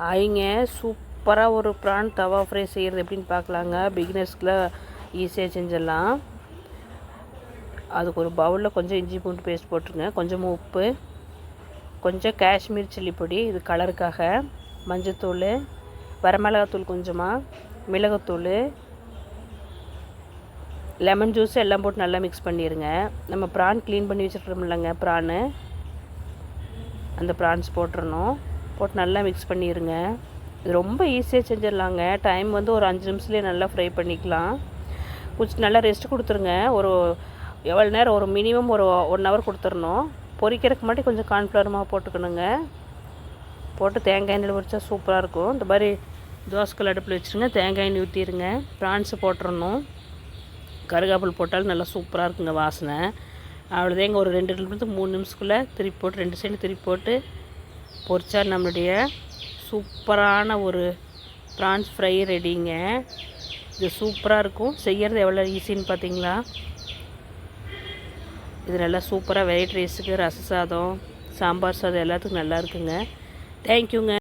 ஹாய்ங்க சூப்பராக ஒரு ப்ரான் தவா ஃப்ரை செய்கிறது எப்படின்னு பார்க்கலாங்க. பிகினர்ஸ்க்குலாம் ஈஸியாக செஞ்சிடலாம். அதுக்கு ஒரு பவுலில் கொஞ்சம் இஞ்சி பூண்டு பேஸ்ட் போட்டுருங்க. கொஞ்சமாக உப்பு கொஞ்சம் காஷ்மீர் சில்லி பொடி இது கலருக்காக மஞ்சத்தூள் வரமிளகாத்தூள் கொஞ்சமாக மிளகுத்தூள் லெமன் ஜூஸ் எல்லாம் போட்டு நல்லா மிக்ஸ் பண்ணிடுங்க நம்ம ப்ரான் க்ளீன் பண்ணி வச்சுருக்கோம்லங்க ப்ரானு. அந்த ப்ரான்ஸ் போட்டுறணும். போட்டு நல்லா மிக்ஸ் பண்ணிடுங்க இது ரொம்ப ஈஸியாக செஞ்சிடலாங்க. டைம் வந்து ஒரு அஞ்சு நிமிஷத்துலேயே நல்லா ஃப்ரை பண்ணிக்கலாம். கொஞ்சம் நல்லா ரெஸ்ட் கொடுத்துருங்க. ஒரு எவ்வளோ நேரம் ஒரு மினிமம் ஒரு ஒன் ஹவர் கொடுத்துடணும். பொரிக்கிறதுக்கு மட்டும் கொஞ்சம் கார்ன்ஃப்ளவர் மாவு போட்டுக்கணுங்க. போட்டு தேங்காய் எண்ணெயில் பொரிச்சா சூப்பராக இருக்கும். இந்த மாதிரி தோசைக்கல் அடுப்பில் வச்சுருங்க. தேங்காய் எண்ணெய் ஊற்றிடுங்க ப்ரான்ஸு போட்டுடணும் கருகாப்பில் போட்டாலும் நல்லா சூப்பராக இருக்குங்க வாசனை. அவ்வளோதாங்க ஒரு ரெண்டு நிமிஷத்துக்கு மூணு நிமிஷத்துக்குள்ளே திருப்பி போட்டு ரெண்டு சைடு திருப்பி போட்டு பொரிச்சா நம்மளுடைய சூப்பரான ஒரு ப்ரான்ஸ் ஃப்ரை ரெடிங்க. இது சூப்பராக இருக்கும். செய்கிறது எவ்வளோ ஈஸின்னு பார்த்தீங்களா இது நல்லா சூப்பராக வெரைட் ரைஸுக்கு ரச சாதம் சாம்பார் சாதம் எல்லாத்துக்கும் நல்லா இருக்குங்க. தேங்க்யூங்க